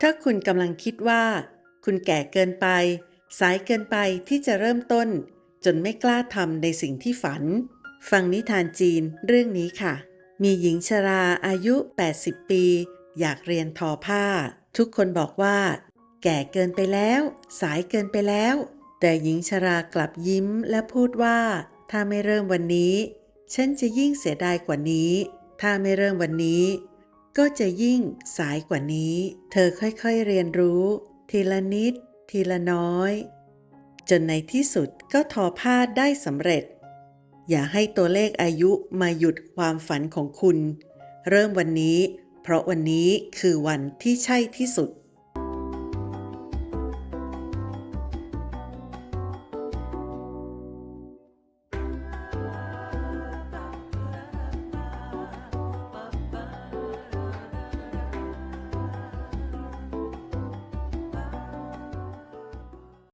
ถ้าคุณกำลังคิดว่า คุณแก่เกินไป สายเกินไปที่จะเริ่มต้น จนไม่กล้าทำในสิ่งที่ฝัน ฟังนิทานจีนเรื่องนี้ค่ะ มีหญิงชราอายุ 80 ปี อยากเรียนทอผ้า ทุกคนบอกว่า แก่เกินไปแล้ว สายเกินไปแล้ว แต่หญิงชรากลับยิ้มและพูดว่า ถ้าไม่เริ่มวันนี้ ฉันจะยิ่งเสียดายกว่านี้ ถ้าไม่เริ่มวันนี้ ก็จะยิ่งสายกว่านี้ เธอค่อยๆเรียนรู้ ทีละนิด ทีละน้อย จนในที่สุดก็ทอผ้าได้สำเร็จ อย่าให้ตัวเลขอายุมาหยุดความฝันของคุณ เริ่มวันนี้ เพราะวันนี้คือวันที่ใช่ที่สุด